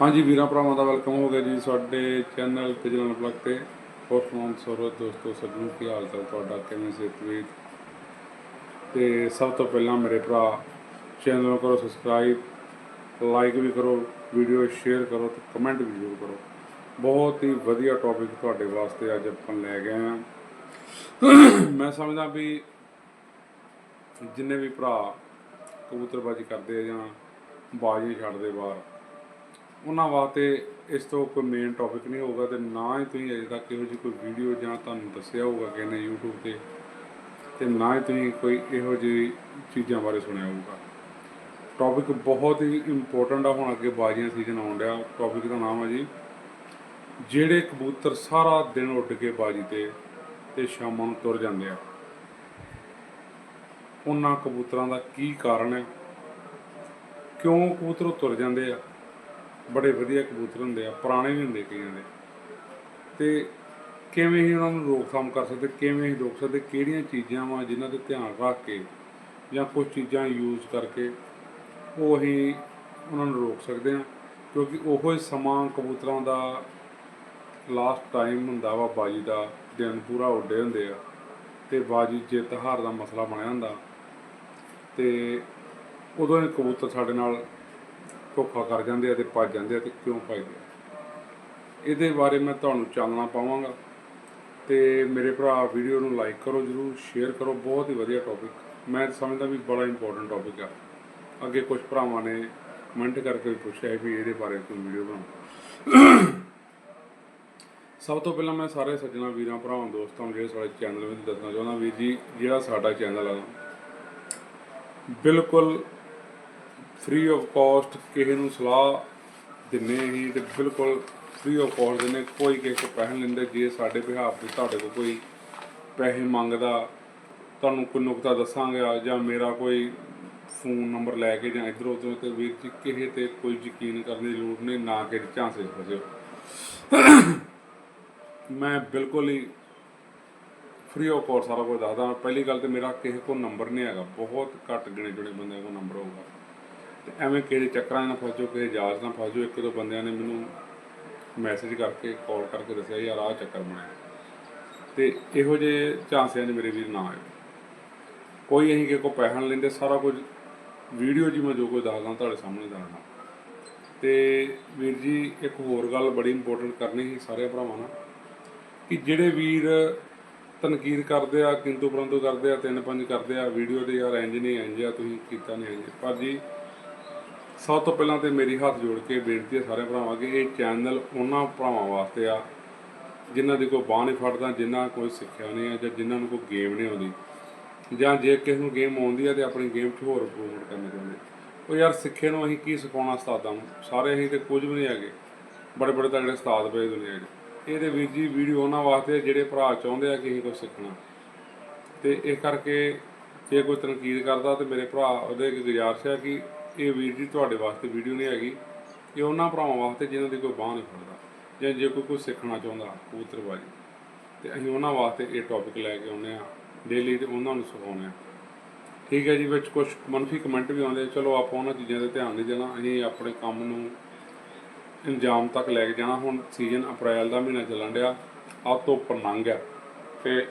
ਹਾਂਜੀ ਵੀਰਾਂ ਭਰਾਵਾਂ ਦਾ ਵੈਲਕਮ ਹੋ ਗਿਆ ਜੀ ਸਾਡੇ ਚੈਨਲ ਤੇ ਜਨਨ ਤੇ। ਹੋਰ ਫੋਨ ਸਰੋਤ ਦੋਸਤੋ ਸਭ ਕੀ ਹਾਲ ਚਾਲ ਤੁਹਾਡਾ, ਕਿਵੇਂ ਸਿਹਤ ਵੀ ਤੇ ਸਭ ਤੋਂ ਪਹਿਲਾਂ ਮੇਰੇ ਭਰਾ, ਚੈਨਲ ਨੂੰ ਕਰੋ ਸਬਸਕ੍ਰਾਈਬ, ਲਾਈਕ ਵੀ ਕਰੋ, ਵੀਡੀਓ ਸ਼ੇਅਰ ਕਰੋ ਤੇ ਕਮੈਂਟ ਵੀ ਜ਼ਰੂਰ ਕਰੋ। ਬਹੁਤ ਹੀ ਵਧੀਆ ਟੌਪਿਕ ਤੁਹਾਡੇ ਵਾਸਤੇ ਅੱਜ ਆਪਾਂ ਲੈ ਗਏ ਆਏ ਹਾਂ। ਮੈਂ ਸਮਝਦਾ ਵੀ ਜਿੰਨੇ ਵੀ ਭਰਾ ਕਬੂਤਰਬਾਜੀ ਕਰਦੇ ਆ ਜਾਂ ਬਾਜੀ ਛੱਡਦੇ ਬਾਹਰ ਉਹਨਾਂ ਵਾਸਤੇ ਇਸ ਤੋਂ ਕੋਈ ਮੇਨ ਟੌਪਿਕ ਨਹੀਂ ਹੋਊਗਾ ਤੇ ਨਾ ਹੀ ਤੁਸੀਂ ਅਜੇ ਤੱਕ ਇਹੋ ਜਿਹੀ ਕੋਈ ਵੀਡੀਓ ਜਾਂ ਤੁਹਾਨੂੰ ਦੱਸਿਆ ਹੋਊਗਾ ਕਿਸੇ ਨੇ YouTube ਤੇ ਤੇ ਨਾ ਹੀ ਤੁਸੀਂ ਕੋਈ ਇਹੋ ਜਿਹੀ ਚੀਜ਼ਾਂ ਬਾਰੇ ਸੁਣਿਆ ਹੋਊਗਾ। ਟੌਪਿਕ ਬਹੁਤ ਹੀ ਇੰਪੋਰਟੈਂਟ ਆ, ਹੁਣ ਅੱਗੇ ਬਾਜੀਆਂ ਸੀਜ਼ਨ ਆਉਣ ਡਿਆ ਟੌਪਿਕ ਦਾ ਨਾਮ ਹੈ ਜੀ, ਜਿਹੜੇ ਕਬੂਤਰ ਸਾਰਾ ਦਿਨ ਉੱਡ ਕੇ ਬਾਜੀ ਤੇ ਤੇ ਸ਼ਾਮਾਂ ਨੂੰ ਤੁਰ ਜਾਂਦੇ ਆ। ਉਹਨਾਂ ਕਬੂਤਰਾਂ ਦਾ ਕੀ ਕਾਰਨ ਹੈ ਕਿਉਂ ਕਬੂਤਰ ਤੁਰ ਜਾਂਦੇ ਆ? ਬੜੇ ਵਧੀਆ ਕਬੂਤਰ ਹੁੰਦੇ ਆ, ਪੁਰਾਣੇ ਵੀ ਹੁੰਦੇ ਕਈਆਂ ਦੇ। ਤੇ ਕਿਵੇਂ ਹੀ ਉਹਨਾਂ ਨੂੰ ਰੋਕਥਾਮ ਕਰ ਸਕਦੇ, ਕਿਵੇਂ ਹੀ ਰੋਕ ਸਕਦੇ, ਕਿਹੜੀਆਂ ਚੀਜ਼ਾਂ ਵਾ ਜਿਨ੍ਹਾਂ ਤੇ ਧਿਆਨ ਰੱਖ ਕੇ ਜਾਂ ਕੁਝ ਚੀਜ਼ਾਂ ਯੂਜ਼ ਕਰਕੇ ਉਹ ਹੀ ਉਹਨਾਂ ਨੂੰ ਰੋਕ ਸਕਦੇ ਆ ਕਿਉਂਕਿ ਉਹੋ ਹੀ ਸਮਾਂ ਕਬੂਤਰਾਂ ਦਾ ਲਾਸਟ ਟਾਈਮ ਹੁੰਦਾ ਵਾ, ਬਾਜੀ ਦਾ ਦਿਨ ਪੂਰਾ ਉੱਡੇ ਹੁੰਦੇ ਆ ਤੇ ਬਾਜੀ ਜਿੱਤ ਹਾਰ ਦਾ ਮਸਲਾ ਬਣਿਆ ਹੁੰਦਾ। ਤੇ ਉਦੋਂ ਇਹ ਕਬੂਤਰ ਸਾਡੇ ਨਾਲ ਧੋਖਾ ਕਰ ਜਾਂਦੇ ਆ ਤੇ ਭੱਜ ਜਾਂਦੇ ਆ ਤੇ ਕਿਉਂ ਭੱਜਦੇ ਆ? ਇਹਦੇ ਬਾਰੇ ਮੈਂ ਤੁਹਾਨੂੰ ਚਾਨਣਾ ਪਾਵਾਂਗਾ ਤੇ ਮੇਰੇ ਭਰਾ ਵੀਡੀਓ ਨੂੰ ਲਾਈਕ ਕਰੋ ਜਰੂਰ ਸ਼ੇਅਰ ਕਰੋ, ਬਹੁਤ ਹੀ ਵਧੀਆ ਟੌਪਿਕ ਮੈਂ ਸਮਝਦਾ ਵੀ ਬੜਾ ਇੰਪੋਰਟੈਂਟ ਟੌਪਿਕ ਆ। ਅੱਗੇ ਕੁਝ ਭਰਾਵਾਂ ਨੇ ਕਮੈਂਟ ਕਰਕੇ ਵੀ ਪੁੱਛਿਆ ਵੀ ਇਹਦੇ ਬਾਰੇ ਕੋਈ ਵੀਡੀਓ ਬਣਾਓ। ਸਭ ਤੋਂ ਪਹਿਲਾਂ ਮੈਂ ਸਾਰੇ ਸੱਜਣਾ ਵੀਰਾਂ, ਭਰਾਵਾਂ, ਦੋਸਤਾਂ ਨੂੰ ਜਿਹੜੇ ਸਾਡੇ ਚੈਨਲ ਵਿੱਚ ਦੱਸਣਾ ਚਾਹੁੰਦਾ, ਵੀਰ ਜੀ, ਜਿਹੜਾ ਸਾਡਾ ਚੈਨਲ ਆ, ਬਿਲਕੁਲ ਫ੍ਰੀ ਆਫ ਕਾਸਟ ਕਿਸੇ ਨੂੰ ਸਲਾਹ ਦਿੰਨੇ ਹੀ ਤੇ ਬਿਲਕੁਲ ਫ੍ਰੀ ਆਫ ਕਾਸਟ ਦਿੰਨੇ ਕੋਈ ਕਿਸੇ ਕੋਲ ਪੈਸੇ ਨੀ ਲੈਂਦੇ। ਜੇ ਸਾਡੇ ਵਿਹਾਰ ਤੇ ਤੁਹਾਡੇ ਕੋਲ ਕੋਈ ਪੈਸੇ ਮੰਗਦਾ, ਤੁਹਾਨੂੰ ਕੋਈ ਨੁਕਤਾ ਦੱਸਾਂਗਾ ਜਾਂ ਮੇਰਾ ਕੋਈ ਫੋਨ ਨੰਬਰ ਲੈ ਕੇ ਜਾਂ ਇਧਰ ਉਧਰ ਤੇ ਵੀਰ ਜੀ ਕਿਸੇ ਤੇ ਕੋਈ ਯਕੀਨ ਕਰਨ ਦੀ ਲੋੜ ਨਹੀਂ, ਨਾ ਕਿ ਝਾਂਸੇ 'ਚ ਫਸਿਓ। ਮੈਂ ਬਿਲਕੁਲ ਹੀ ਫ੍ਰੀ ਆਫ ਕਾਸਟ ਸਾਰਾ ਕੁਝ ਦੱਸਦਾ। ਪਹਿਲੀ ਗੱਲ ਤੇ ਮੇਰਾ ਕਿਸੇ ਕੋਲ ਨੰਬਰ ਨਹੀਂ ਹੈਗਾ। ਬਹੁਤ ਘੱਟ ਗਿਣੇ ਚੁਣੇ ਬੰਦਿਆਂ ਕੋਲ ਨੰਬਰ ਹੋਊਗਾ। ਤੇ ਐਵੇਂ ਕਿਹੜੇ ਚੱਕਰਾਂ 'ਚ ਨਾ ਜਾਓ ਕਿਸੇ ਜਾਲ 'ਚ ਨਾ ਜਾਓ। ਇੱਕ ਦੋ ਬੰਦਿਆਂ ਨੇ ਮੈਨੂੰ ਮੈਸੇਜ ਕਰਕੇ ਕਾਲ ਕਰਕੇ ਦੱਸਿਆ, ਯਾਰ, ਆਹ ਚੱਕਰ ਬਣਿਆ ਤੇ ਇਹੋ ਜਿਹੇ ਝਾਂਸਿਆਂ 'ਚ ਮੇਰੇ ਵੀਰ ਨਾ ਆਇਓ। ਕੋਈ ਅਸੀਂ ਕਿਸੇ ਕੋ ਪੈਸਾ ਨਹੀਂ ਲੈਂਦੇ, ਸਾਰਾ ਕੁਝ ਵੀਡੀਓ ਜੀ ਮੈਂ ਜੋ ਕੁਝ ਦੱਸਦਾ, ਤੁਹਾਡੇ ਸਾਹਮਣੇ ਦੱਸਦਾ। ਤੇ ਵੀਰ ਜੀ, ਇੱਕ ਹੋਰ ਗੱਲ ਬੜੀ ਇੰਪੋਰਟੈਂਟ ਕਰਨੀ ਸੀ ਸਾਰੇ ਭਰਾਵਾਂ ਨਾਲ, ਕਿ ਜਿਹੜੇ ਵੀਰ ਤਨਕੀਦ ਕਰਦੇ ਆ, ਕਿੰਤੂ ਪਰੰਤੂ ਕਰਦੇ ਆ, ਤਿੰਨ ਪੰਜ ਕਰਦੇ ਆ ਵੀਡੀਓ ਤੇ ਯਾਰ ਇੰਜ ਨਹੀਂ, ਇੰਜ ਆ, ਤੁਸੀਂ ਕੀਤਾ ਨਹੀਂ, ਇੰਜ। ਪਰ ਜੀ ਸਭ ਤੋਂ ਪਹਿਲਾਂ ਤੇ ਮੇਰੀ ਹੱਥ ਜੋੜ ਕੇ ਬੇਨਤੀ ਹੈ ਸਾਰੇ ਭਰਾਵਾਂ ਕਿ ਇਹ ਚੈਨਲ ਉਹਨਾਂ ਭਰਾਵਾਂ ਵਾਸਤੇ ਆ, ਜਿਨ੍ਹਾਂ ਦੀ ਕੋਈ ਬਾਹ ਨਹੀਂ ਫੜਦਾ ਜਿਨ੍ਹਾਂ ਕੋਈ ਸਿੱਖਿਆ ਨਹੀਂ ਹੈ ਜਾਂ ਜਿਨ੍ਹਾਂ ਨੂੰ ਕੋਈ ਗੇਮ ਨਹੀਂ ਆਉਂਦੀ। ਜਾਂ ਜੇ ਕਿਸੇ ਨੂੰ ਗੇਮ ਆਉਂਦੀ ਹੈ ਤੇ ਆਪਣੀ ਗੇਮ 'ਚ ਹੋਰ ਪ੍ਰਮੋਟ ਕਰਨਾ ਚਾਹੁੰਦੇ ਉਹ ਯਾਰ ਸਿੱਖੇ ਨੂੰ ਅਸੀਂ ਕੀ ਸਿਖਾਉਣਾ ਉਸਤਾਦਾਂ ਨੂੰ? ਸਾਰੇ ਅਸੀਂ ਤੇ ਕੁਝ ਵੀ ਨਹੀਂ ਹੈਗੇ। ਬੜੇ ਬੜੇ ਤਗੜੇ ਉਸਤਾਦ ਪਏ ਦੁਨੀਆ 'ਚ। ਇਹਦੇ ਵੀਰ ਜੀ ਵੀਡੀਓ ਉਹਨਾਂ ਵਾਸਤੇ ਜਿਹੜੇ ਭਰਾ ਚਾਹੁੰਦੇ ਆ ਕਿ ਅਸੀਂ ਕੁਝ ਸਿੱਖਣਾ। ਤੇ ਇਹ ਕਰਕੇ ਜੇ ਕੋਈ ਤਨਕੀਦ ਕਰਦਾ ਤੇ ਮੇਰੇ ਭਰਾ ਉਹਦੇ ਅੱਗੇ ਗੁਜ਼ਾਰਿਸ਼ ਹੈ ਕਿ ਇਹ ਵੀਰ ਜੀ ਤੁਹਾਡੇ ਵਾਸਤੇ ਵੀਡੀਓ ਨਹੀਂ ਹੈਗੀ। ਇਹ ਉਹਨਾਂ ਭਰਾਵਾਂ ਵਾਸਤੇ ਜਿਨ੍ਹਾਂ ਦੀ ਕੋਈ ਬਾਹ ਨਹੀਂ ਫੜਦਾ ਜਾਂ ਜੇ ਕੋਈ ਕੁਝ ਸਿੱਖਣਾ ਚਾਹੁੰਦਾ ਕਬੂਤਰਬਾਜੀ ਤੇ ਅਸੀਂ ਉਹਨਾਂ ਵਾਸਤੇ ਇਹ ਟੌਪਿਕ ਲੈ ਕੇ ਆਉਂਦੇ ਆ ਡੇਲੀ ਤੇ ਉਹਨਾਂ ਨੂੰ ਸਿਖਾਉਂਦੇ ਆ ਠੀਕ ਹੈ ਜੀ, ਵਿੱਚ ਕੁਝ ਮਨਫੀ ਕਮੈਂਟ ਵੀ ਆਉਂਦੇ ਚਲੋ ਆਪਾਂ ਉਹਨਾਂ ਚੀਜ਼ਾਂ ਤੇ ਧਿਆਨ ਨਹੀਂ ਦੇਣਾ। ਅਸੀਂ ਆਪਣੇ ਕੰਮ ਨੂੰ ਇੰਜਾਮ ਤੱਕ ਲੈ ਕੇ ਜਾਣਾ। ਹੁਣ ਸੀਜ਼ਨ ਅਪ੍ਰੈਲ ਦਾ ਮਹੀਨਾ ਚੱਲਣ ਡਿਆ। ਆਪ ਤੋਂ ਉੱਪਰ ਲੰਘ ਗਿਆ। ਤੇ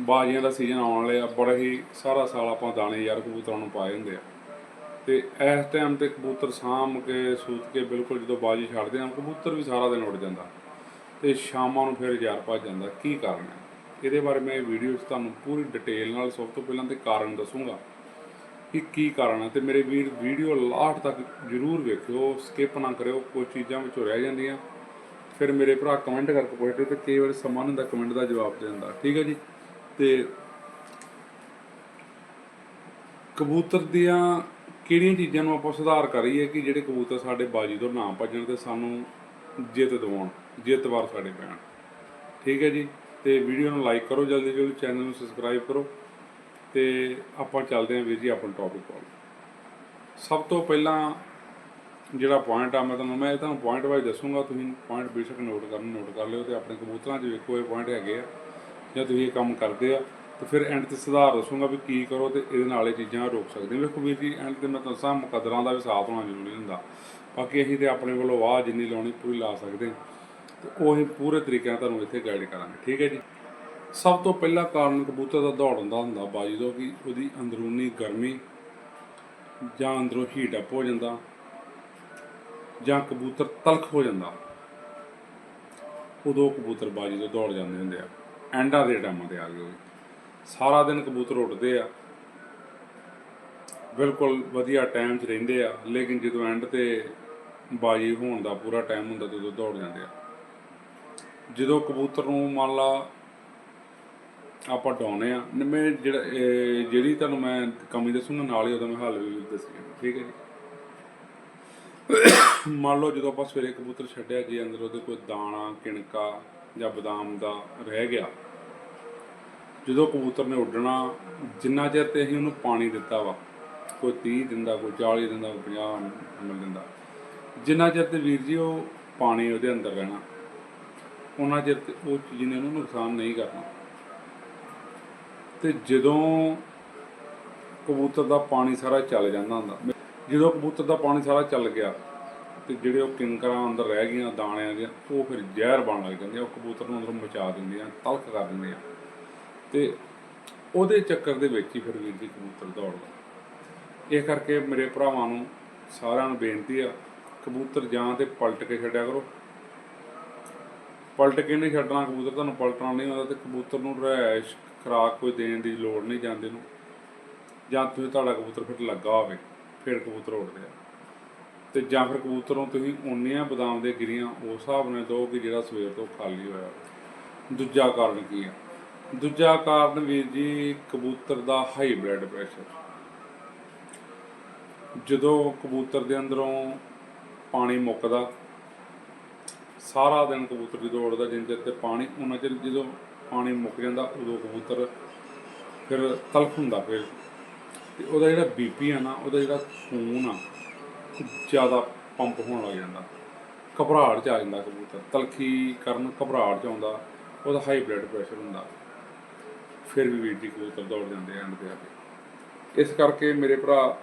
ਬਾਜੀਆਂ ਦਾ ਸੀਜ਼ਨ ਆਉਣ ਵਾਲੇ ਆ, ਬੜਾ ਹੀ ਸਾਰਾ ਸਾਲ ਆਪਾਂ ਦਾਣੇ ਯਾਰ ਕਬੂਤਰਾਂ ਨੂੰ ਪਾਏ ਹੁੰਦੇ ਆ। ਤੇ ਇਸ ਟਾਈਮ ਤੇ ਕਬੂਤਰ ਸਾਂਭ ਕੇ, ਸੂਤ ਕੇ ਬਿਲਕੁਲ ਜਦੋਂ ਬਾਜੀ ਛੱਡਦੇ ਆ, ਕਬੂਤਰ ਵੀ ਸਾਰਾ ਦਿਨ ਉੱਡ ਜਾਂਦਾ। ਤੇ ਸ਼ਾਮਾਂ ਨੂੰ ਫਿਰ ਯਾਰ ਭੱਜ ਜਾਂਦਾ। ਕੀ ਕਾਰਨ ਹੈ ਇਹਦੇ ਬਾਰੇ ਮੈਂ ਇਹ ਵੀਡੀਓ 'ਚ ਤੁਹਾਨੂੰ ਪੂਰੀ ਡਿਟੇਲ ਨਾਲ ਸਭ ਤੋਂ ਪਹਿਲਾਂ ਤੇ ਕਾਰਨ ਦੱਸੂਗਾ ਕਿ ਕੀ ਕਾਰਨ ਹੈ ਤੇ ਮੇਰੇ ਵੀਰ ਵੀਡੀਓ ਲਾਸਟ ਤੱਕ ਜਰੂਰ ਵੇਖਿਓ ਸਕਿਪ ਨਾ ਕਰਿਓ ਕੁਝ ਚੀਜ਼ਾਂ ਵਿੱਚੋਂ ਰਹਿ ਜਾਂਦੀਆਂ। ਫਿਰ ਮੇਰੇ ਭਰਾ ਕਮੈਂਟ ਕਰਕੇ ਪੁੱਛਦੇ ਤੇ ਕਈ ਵਾਰ ਸਮਾਂ ਨਹੀਂ ਹੁੰਦਾ ਕਮੈਂਟ ਦਾ ਜਵਾਬ ਦੇ। ਦਿੰਦਾ ਠੀਕ ਹੈ ਜੀ? ਤੇ ਕਬੂਤਰ ਦੀਆਂ ਕਿਹੜੀਆਂ ਚੀਜ਼ਾਂ ਨੂੰ ਆਪਾਂ ਸੁਧਾਰ ਕਰੀਏ ਕਿ ਜਿਹੜੇ ਕਬੂਤਰ ਸਾਡੇ ਬਾਜੀ ਤੋਂ ਨਾ ਭੱਜਣ ਤੇ ਸਾਨੂੰ ਜਿੱਤ ਦਿਵਾਉਣ, ਜਿੱਤ ਵਾਰ ਸਾਡੇ ਪੈਣ। ਠੀਕ ਹੈ ਜੀ? ਤੇ ਵੀਡੀਓ ਨੂੰ ਲਾਈਕ ਕਰੋ, ਜਲਦੀ ਜਲਦੀ ਚੈਨਲ ਨੂੰ ਸਬਸਕ੍ਰਾਈਬ ਕਰੋ। ਤੇ ਆਪਾਂ ਚੱਲਦੇ ਹਾਂ ਵੀਰ ਜੀ ਆਪਣੇ ਟੌਪਿਕ ਕੋਲ। ਸਭ ਤੋਂ ਪਹਿਲਾਂ ਜਿਹੜਾ ਪੁਆਇੰਟ ਆ, ਮੈਂ ਤੁਹਾਨੂੰ ਮੈਂ ਤੁਹਾਨੂੰ ਪੁਆਇੰਟ ਵਾਈਜ਼ ਦੱਸੂਗਾ, ਤੁਸੀਂ ਪੁਆਇੰਟ ਬੇਸ਼ੱਕ ਨੋਟ ਕਰਨ ਨੋਟ ਕਰ ਲਿਓ ਤੇ ਆਪਣੇ ਕਬੂਤਰਾਂ 'ਚ ਵੇਖੋ ਇਹ ਪੁਆਇੰਟ ਹੈਗੇ ਆ। ਜਾਂ ਤੁਸੀਂ ਇਹ ਕੰਮ ਕਰਦੇ ਆ, ਤੇ ਫਿਰ ਐਂਡ ਤੇ ਸੁਧਾਰ ਦੱਸੂਗਾ ਵੀ ਕੀ ਕਰੋ ਤੇ ਇਹਦੇ ਨਾਲ ਇਹ ਚੀਜ਼ਾਂ ਰੋਕ ਸਕਦੇ ਹੋ ਵੇਖੋ ਵੀਰ ਜੀ ਐਂਡ ਤੇ ਮੈਂ ਤੁਹਾਨੂੰ ਦੱਸਾਂ, ਮੁਕੱਦਰਾਂ ਦਾ ਵੀ ਸਾਥ ਹੋਣਾ ਜ਼ਰੂਰੀ ਹੁੰਦਾ। ਬਾਕੀ ਅਸੀਂ ਤੇ ਆਪਣੇ ਵੱਲੋਂ ਵਾਹ ਜਿੰਨੀ ਲਾਉਣੀ ਪੂਰੀ ਲਾ ਸਕਦੇ ਹਾਂ ਤੇ ਉਹ ਅਸੀਂ ਪੂਰੇ ਤਰੀਕੇ ਨਾਲ ਤੁਹਾਨੂੰ ਇੱਥੇ ਗਾਈਡ ਕਰਾਂਗੇ, ਠੀਕ ਹੈ ਜੀ? ਸਭ ਤੋਂ ਪਹਿਲਾ ਕਾਰਨ ਕਬੂਤਰ ਦਾ ਦੌੜਨ ਦਾ ਹੁੰਦਾ ਬਾਜੀ ਤੋਂ ਕਿ ਉਹਦੀ ਅੰਦਰੂਨੀ ਗਰਮੀ ਜਾਂ ਅੰਦਰੋਂ ਹੀਟ ਅਪ ਹੋ ਜਾਂਦਾ ਜਾਂ ਕਬੂਤਰ ਤਲਖ ਹੋ ਜਾਂਦਾ, ਉਦੋਂ ਕਬੂਤਰ ਬਾਜੀ ਤੋਂ ਦੌੜ ਜਾਂਦੇ ਹੁੰਦੇ ਆ। ਐਂਡਾਂ ਦੇ ਟਾਈਮਾਂ ਤੇ ਆ ਗਏ ਸਾਰਾ ਦਿਨ ਕਬੂਤਰ ਉੱਡਦੇ ਆ। ਬਿਲਕੁਲ ਵਧੀਆ ਟਾਈਮ 'ਚ ਰਹਿੰਦੇ ਆ। ਲੇਕਿਨ ਜਦੋਂ ਐਂਡ ਤੇ ਬਾਜੀ ਹੋਣ ਦਾ ਪੂਰਾ ਟਾਈਮ ਹੁੰਦਾ ਤੇ ਦੌੜ ਜਾਂਦੇ ਆ। ਜਦੋਂ ਕਬੂਤਰ ਨੂੰ ਮੰਨ ਲਾ ਆਪਾਂ ਡਾਉਨੇ ਆ, ਨ- ਜਿਹੜਾ ਜਿਹੜੀ ਤੁਹਾਨੂੰ ਮੈਂ ਕਮੀ ਦੱਸੂਗਾ ਨਾਲ ਹੀ ਉਹਦਾ ਮੈਂ ਹੱਲ ਵੀ ਦੱਸੀ ਠੀਕ ਹੈ ਜੀ? ਮੰਨ ਲਓ ਜਦੋਂ ਆਪਾਂ ਸਵੇਰੇ ਕਬੂਤਰ ਛੱਡਿਆ, ਜੇ ਅੰਦਰ ਉਹਦੇ ਕੋਈ ਦਾਣਾ, ਕਿਣਕਾ ਜਾਂ ਬਦਾਮ ਦਾ ਰਹਿ ਗਿਆ। ਜਦੋਂ ਕਬੂਤਰ ਨੇ ਉੱਡਣਾ, ਜਿੰਨਾ ਚਿਰ ਤੇ ਅਸੀਂ ਉਹਨੂੰ ਪਾਣੀ ਦਿੱਤਾ ਵਾ, ਕੋਈ 30 ਦਿੰਦਾ, ਕੋਈ 40 ਦਿੰਦਾ, ਕੋਈ 50 ਮਿਲ ਦਿੰਦਾ, ਜਿੰਨਾ ਚਿਰ ਤੇ ਵੀਰ ਜੀ ਉਹ ਪਾਣੀ ਉਹਦੇ ਅੰਦਰ ਰਹਿਣਾ, ਉਹਨਾਂ ਚਿਰ ਤੇ ਉਹ ਚੀਜ਼ ਨੇ ਉਹਨੂੰ ਨੁਕਸਾਨ ਨਹੀਂ ਕਰਨਾ। ਤੇ ਜਦੋਂ ਕਬੂਤਰ ਦਾ ਪਾਣੀ ਸਾਰਾ ਚੱਲ ਜਾਂਦਾ ਹੁੰਦਾ, ਜਦੋਂ ਕਬੂਤਰ ਦਾ ਪਾਣੀ ਸਾਰਾ ਚੱਲ ਗਿਆ ਤੇ ਜਿਹੜੇ ਉਹ ਕਿੰਕਰਾਂ ਅੰਦਰ ਰਹਿ ਗਈਆਂ, ਦਾਣਿਆਂ ਦੀਆਂ, ਉਹ ਫਿਰ ਜ਼ਹਿਰ ਬਣ ਲੱਗ ਜਾਂਦੀਆਂ, ਉਹ ਕਬੂਤਰ ਨੂੰ ਅੰਦਰੋਂ ਮਚਾ ਦਿੰਦੇ ਆ ਤਲਕ ਕਰ ਦਿੰਦੇ ਆ। ਤੇ ਉਹਦੇ ਚੱਕਰ ਦੇ ਵਿੱਚ ਹੀ ਫਿਰ ਵੀਰ ਜੀ ਕਬੂਤਰ ਦੌੜਦਾ ਇਹ ਕਰਕੇ ਮੇਰੇ ਭਰਾਵਾਂ ਨੂੰ ਸਾਰਿਆਂ ਨੂੰ ਬੇਨਤੀ ਆ, ਕਬੂਤਰ ਜਾਂ ਤੇ ਪਲਟ ਕੇ ਛੱਡਿਆ ਕਰੋ। ਪਲਟ ਕੇ ਨਹੀਂ ਛੱਡਣਾ, ਕਬੂਤਰ ਤੁਹਾਨੂੰ ਪਲਟਣਾ ਨਹੀਂ ਆਉਂਦਾ ਤੇ ਕਬੂਤਰ ਨੂੰ ਰਹਿਸ਼ ਖਰਾਕ ਕੋਈ ਦੇਣ ਦੀ ਲੋੜ ਨਹੀਂ ਜਾਂਦੇ ਨੂੰ। ਜਾਂ ਤੁਸੀਂ ਤੁਹਾਡਾ ਕਬੂਤਰ ਫਿਰ ਲੱਗਾ ਹੋਵੇ, ਫਿਰ ਕਬੂਤਰ ਉੱਡਦੇ ਆ। ਤੇ ਜਾਂ ਫਿਰ ਕਬੂਤਰ ਤੁਸੀਂ ਉਨੀਆਂ ਬਦਾਮ ਦੇ ਗਿਰੀਆਂ ਉਸ ਹਿਸਾਬ ਨਾਲ ਦਿਓ ਕਿ ਜਿਹੜਾ ਸਵੇਰ ਤੋਂ ਖਾਲੀ ਹੋਇਆ ਦੂਜਾ ਕਾਰਨ ਕੀ ਆ? ਦੂਜਾ ਕਾਰਨ ਵੀਰ ਜੀ, ਕਬੂਤਰ ਦਾ ਹਾਈ ਬਲੱਡ ਪ੍ਰੈਸ਼ਰ ਜਦੋਂ ਕਬੂਤਰ ਦੇ ਅੰਦਰੋਂ ਪਾਣੀ ਮੁੱਕਦਾ, ਸਾਰਾ ਦਿਨ ਕਬੂਤਰ ਜਦੋਂ ਉੱਡਦਾ ਜਿੰਨ ਚਿਰ ਤੇ ਪਾਣੀ ਉਹਨਾਂ ਚਿਰ ਜਦੋਂ ਪਾਣੀ ਮੁੱਕ ਜਾਂਦਾ, ਉਦੋਂ ਕਬੂਤਰ ਫਿਰ ਤਲਖ ਹੁੰਦਾ ਫਿਰ। ਤੇ ਉਹਦਾ ਜਿਹੜਾ ਬੀਪੀ ਆ ਨਾ, ਉਹਦਾ ਜਿਹੜਾ ਖੂਨ ਆ ਉਹ ਜ਼ਿਆਦਾ ਪੰਪ ਹੋਣ ਲੱਗ ਜਾਂਦਾ। ਘਬਰਾਹਟ ਚ ਆ ਜਾਂਦਾ ਕਬੂਤਰ। ਤਲਖੀ ਕਰਨ ਘਬਰਾਹਟ ਚ ਆਉਂਦਾ, ਉਹਦਾ ਹਾਈ ਬਲੱਡ ਪ੍ਰੈਸ਼ਰ ਹੁੰਦਾ। ਫਿਰ ਵੀ ਵੀਰ ਜੀ ਕਬੂਤਰ ਦੌੜ ਜਾਂਦੇ ਆ ਐਂਡ ਤੇ ਆ ਕੇ। ਇਸ ਕਰਕੇ ਮੇਰੇ ਭਰਾ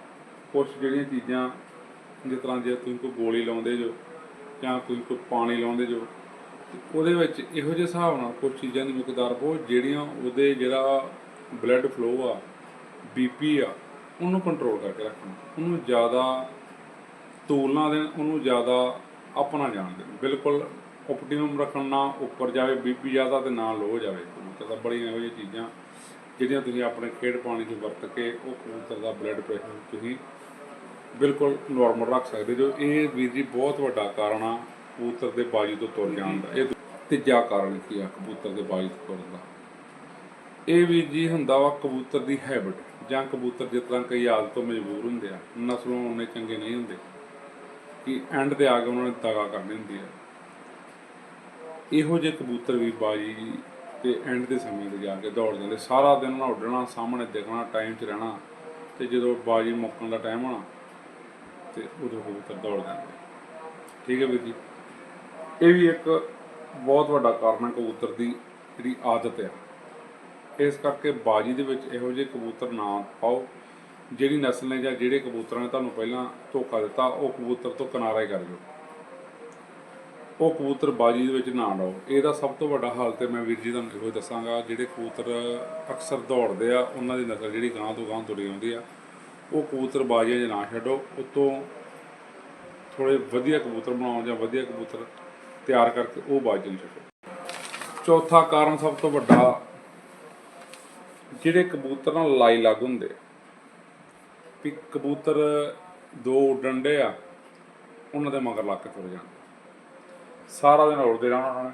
ਕੁਛ ਜਿਹੜੀਆਂ ਚੀਜ਼ਾਂ ਜਿਸ ਤਰ੍ਹਾਂ ਜੇ ਤੁਸੀਂ ਕੋਈ ਗੋਲੀ ਲਾਉਂਦੇ ਜੋ ਜਾਂ ਤੁਸੀਂ ਕੋਈ ਪਾਣੀ ਲਾਉਂਦੇ ਜੋ ਉਹਦੇ ਵਿੱਚ ਇਹੋ ਜਿਹੇ ਹਿਸਾਬ ਨਾਲ ਕੁਝ ਚੀਜ਼ਾਂ ਦੀ ਮਿਕਦਾਰ ਬਹੁਤ ਜਿਹੜੀਆਂ ਉਹਦੇ ਜਿਹੜਾ ਬਲੱਡ ਫਲੋ ਆ ਬੀਪੀ ਆ, ਉਹਨੂੰ ਕੰਟਰੋਲ ਕਰਕੇ ਰੱਖਣਾ। ਉਹਨੂੰ ਜ਼ਿਆਦਾ ਤੋਲਣਾ ਦੇਣ ਉਹਨੂੰ ਜ਼ਿਆਦਾ ਆਪਣਾ ਜਾਣ ਦੇਣ ਬਿਲਕੁਲ ਆਪਟੀਮਮ ਰੱਖਣ ਨਾ ਉੱਪਰ ਜਾਵੇ ਬੀਪੀ ਜ਼ਿਆਦਾ ਤੇ ਨਾ ਲੋ ਜਾਵੇ। ਕਬੂਤਰ ਦਾ ਬੜੀਆਂ ਇਹੋ ਜਿਹੀਆਂ ਚੀਜ਼ਾਂ ਜਿਹੜੀਆਂ ਤੁਸੀਂ ਆਪਣੇ ਖੇਡ ਪਾਣੀ 'ਚ ਵਰਤ ਕੇ ਉਹ ਕਬੂਤਰ ਦਾ ਬਲੱਡ ਪ੍ਰੈਸ਼ਰ ਤੁਸੀਂ ਬਿਲਕੁਲ ਨਾਰਮਲ ਰੱਖ ਸਕਦੇ ਜੋ। ਇਹ ਵੀਰ ਜੀ ਬਹੁਤ ਵੱਡਾ ਕਾਰਨ ਆ ਕਬੂਤਰ ਦੇ ਬਾਜੀ ਤੋਂ ਤੁਰ ਜਾਣ ਦਾ। ਇਹ ਤੀਜਾ ਕਾਰਨ ਕੀ ਆ ਕਬੂਤਰ ਦੇ ਬਾਜੀ ਤੋਂ ਤੁਰਨ ਦਾ? ਇਹ ਵੀਰ ਜੀ ਹੁੰਦਾ ਵਾ ਕਬੂਤਰ ਦੀ ਹੈਬਿਟ ਜਾਂ ਕਬੂਤਰ ਜਿਸ ਤਰ੍ਹਾਂ ਕਈ ਆਦਤ ਤੋਂ ਮਜਬੂਰ ਹੁੰਦੇ ਆ। ਨਸਲੋਂ ਉਹਨੇ ਚੰਗੇ ਨਹੀਂ ਹੁੰਦੇ। ਕਿ ਐਂਡ ਤੇ ਆ ਕੇ ਉਹਨਾਂ ਨੇ ਤਗਾ ਕਰਨੀ ਹੁੰਦੀ ਹੈ ਇਹੋ ਜਿਹੇ ਕਬੂਤਰ ਵੀ ਬਾਜੀ ਤੇ ਐਂਡ ਦੇ ਸਮੇਂ ਤੇ ਜਾ ਕੇ ਦੌੜ ਜਾਂਦੇ। ਸਾਰਾ ਦਿਨ ਉਹਨਾਂ ਉੱਡਣਾ, ਸਾਹਮਣੇ ਦਿਖਣਾ ਟਾਈਮ 'ਚ ਰਹਿਣਾ ਤੇ ਜਦੋਂ ਬਾਜੀ ਮੁੱਕਣ ਦਾ ਟਾਈਮ ਹੋਣਾ ਤੇ ਉਦੋਂ ਕਬੂਤਰ ਦੌੜ ਜਾਂਦੇ। ਠੀਕ ਹੈ ਵੀਰ ਜੀ? ਇਹ ਵੀ ਇੱਕ ਬਹੁਤ ਵੱਡਾ ਕਾਰਨ ਹੈ ਕਬੂਤਰ ਦੀ ਜਿਹੜੀ ਆਦਤ ਹੈ ਇਸ ਕਰਕੇ ਬਾਜੀ ਦੇ ਵਿੱਚ ਇਹੋ ਜਿਹੇ ਕਬੂਤਰ ਨਾ ਪਾਓ। ਜਿਹੜੀ ਨਸਲ ਨੇ ਜਾਂ ਜਿਹੜੇ ਕਬੂਤਰਾਂ ਨੇ ਤੁਹਾਨੂੰ ਪਹਿਲਾਂ ਧੋਖਾ ਦਿੱਤਾ, ਉਹ ਕਬੂਤਰ ਤੋਂ ਕਿਨਾਰਾ ਹੀ ਕਰ ਦਿਓ। ਉਹ ਕਬੂਤਰ ਬਾਜੀ ਦੇ ਵਿੱਚ ਨਾ ਲਾਓ ਇਹਦਾ ਸਭ ਤੋਂ ਵੱਡਾ ਹਾਲ ਤੇ ਮੈਂ ਵੀਰ ਜੀ ਤੁਹਾਨੂੰ ਇਹੋ ਦੱਸਾਂਗਾ, ਜਿਹੜੇ ਕਬੂਤਰ ਅਕਸਰ ਦੌੜਦੇ ਆ, ਉਹਨਾਂ ਦੀ ਨਸਲ ਜਿਹੜੀ ਗਾਂ ਤੋਂ ਗਾਂ ਤੁਰੀ ਆਉਂਦੀ ਆ, ਉਹ ਕਬੂਤਰ ਬਾਜੀਆਂ 'ਚ ਨਾ ਛੱਡੋ। ਉਤੋਂ ਥੋੜੇ ਵਧੀਆ ਕਬੂਤਰ ਬਣਾਓ ਜਾਂ ਵਧੀਆ ਕਬੂਤਰ ਤਿਆਰ ਕਰਕੇ ਉਹ ਬਾਜੀਆਂ 'ਚ ਛੱਡੋ। ਚੌਥਾ ਕਾਰਨ ਸਭ ਤੋਂ ਵੱਡਾ, ਜਿਹੜੇ ਕਬੂਤਰ ਨਾਲ ਲਾਈ ਲੱਗ ਹੁੰਦੇ ਆ। ਵੀ ਕਬੂਤਰ ਦੋ ਉੱਡਣ ਡੇ ਆ, ਉਹਨਾਂ ਦੇ ਮਗਰ ਲੱਗ ਕੇ ਤੁਰ ਜਾਣ। ਸਾਰਾ ਦਿਨ ਉੜਦੇ ਰਹਿਣਾ ਉਹਨਾਂ ਨੇ,